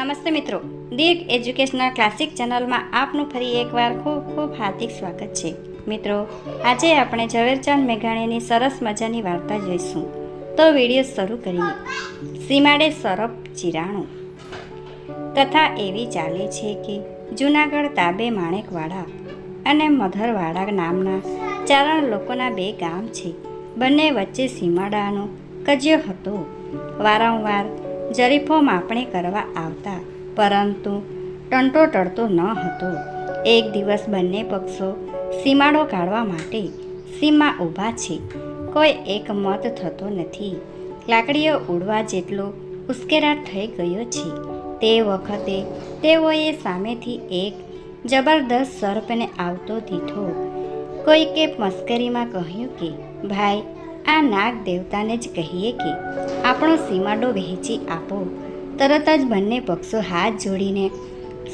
નમસ્તે મિત્રો. દીર્ઘ educational classic ચેનલમાં આપનું ફરી એકવાર ખૂબ ખૂબ હાર્દિક સ્વાગત છે. મિત્રો, આજે આપણે ઝવેરચંદ મેઘાણીની સરસ મજાની વાર્તા જોઈશું. તો વીડિયો શરૂ કરીએ. સીમાડે સરપ ચિરાણું. કથા એવી ચાલે છે કે જૂનાગઢ તાબે માણેકવાડા અને મધરવાડા નામના ચારણ લોકોના બે ગામ છે. બંને વચ્ચે સીમાડાનો કજ્યો હતો. વારંવાર જરીફો માપણી કરવા આવતા. પરંતુ ટંટો ટળતો ન હતો. એક દિવસ બંને પક્ષો સીમાડો કાઢવા માટે સીમા ઊભા છે. કોઈ એક મત થતો નથી. લાકડીઓ ઉડવા જેટલો ઉશ્કેરાટ થઈ ગયો છે. તે વખતે તેઓએ સામેથી એક જબરદસ્ત સર્પને આવતો દીઠો કોઈકે મસ્કરીમાં કહ્યું કે, ભાઈ આ નાગ દેવતાને જ કહીએ કે આપણો સીમાડો વહેંચી આપો. તરત જ બંને પક્ષો હાથ જોડીને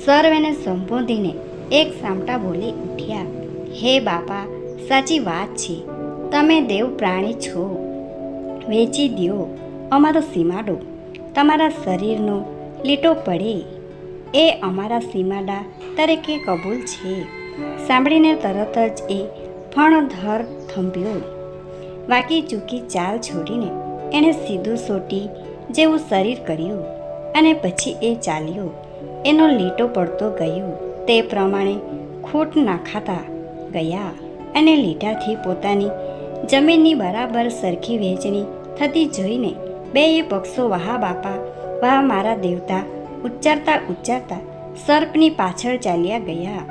સર્વેને સંબોધીને એક સામટા બોલી ઉઠ્યા. હે બાપા, સાચી વાત છે. તમે દેવ પ્રાણી છો. વેચી દ્યો અમારો સીમાડો. તમારા શરીરનો લીટો પડે. એ અમારા સીમાડા તરીકે કબૂલ છે. સાંભળીને તરત જ એ ફણધર થંભ્યો. વાકી ચૂકી ચાલ છોડીને એણે સીધું સોટી જેવું શરીર કર્યું અને પછી એ ચાલ્યો. એનો લીટો પડતો ગયો. તે પ્રમાણે ખૂટ નાખાતા ગયા અને લીટાથી પોતાની જમીનની બરાબર સરખી વહેંચણી થતી જોઈને બેય પક્ષો, વાહ બાપા, વાહ મારા દેવતા, ઉચ્ચારતા ઉચ્ચારતા સર્પની પાછળ ચાલ્યા ગયા.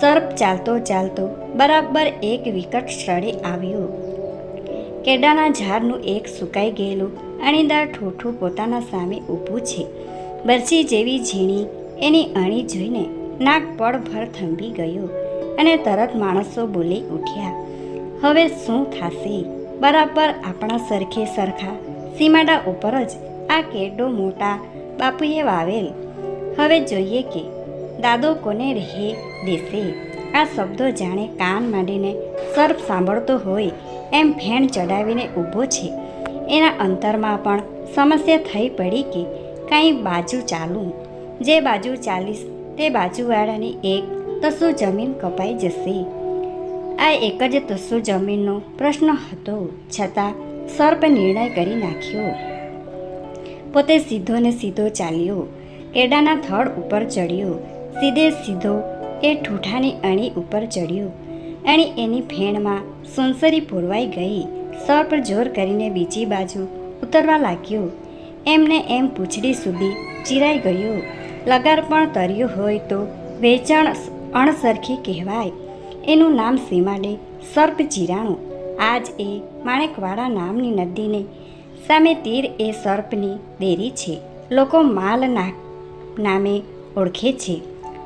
સર્પ ચાલતો ચાલતો બરાબર એક વિકટ સ્થળે આવ્યો. કેડાના ઝાડનું એક સુકાઈ ગયેલું અણીદાર ઠોઠું પોતાના સામે ઊભું છે. બરછી જેવી ઝીણી, એની અણી જોઈને નાક પડભર થંભી ગયો અને તરત માણસો બોલી ઉઠ્યા, હવે શું થશે? બરાબર આપણા સરખે સરખા, સીમાડા ઉપર જ આ કેડો મોટા બાપુએ વાવેલ. હવે જોઈએ કે દાદો કોને રહે દેશે આ શબ્દો જાણે કાન માંડીને સર્પ સાંભળતો હોય એમ ફેણ ચડાવીને ઊભો છે. એના અંતરમાં પણ સમસ્યા થઈ પડી કે કાંઈ બાજુ ચાલું. જે બાજુ ચાલીશ તે બાજુવાળાની એક તસુ જમીન કપાઈ જશે. આ એક જ તસુ જમીનનો પ્રશ્ન હતો. છતાં સર્પ નિર્ણય કરી નાખ્યો. પોતે સીધો ને સીધો ચાલ્યો. કેડાના થડ ઉપર ચડ્યો. સીધે સીધો એ ઠૂઠાની અણી ઉપર ચડ્યું. અણી એની ફેણમાં સુનસરી પૂરવાઈ ગઈ. સર્પ જોર કરીને બીજી બાજુ ઉતરવા લાગ્યું. એમને એમ પૂંછડી સુધી ચીરાઈ ગયું. લગાર પણ તર્યું હોય તો વેચાણ અણસરખી કહેવાય. એનું નામ સીમાડે સર્પ ચીરાણું. આજ એ માણેકવાડા નામની નદીને સામે તીર એ સર્પની દેરી છે. લોકો માલ નામે ઓળખે છે.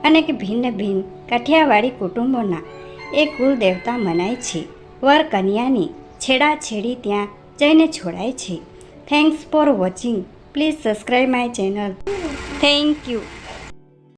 અને કે ભિન્ન ભિન્ન કાઠિયાવાડી કુટુંબોના એ કુલદેવતા મનાય છે. વર કન્યાની છેડાછેડી ત્યાં જઈને છોડાય છે. Thanks for watching please subscribe my channel thank you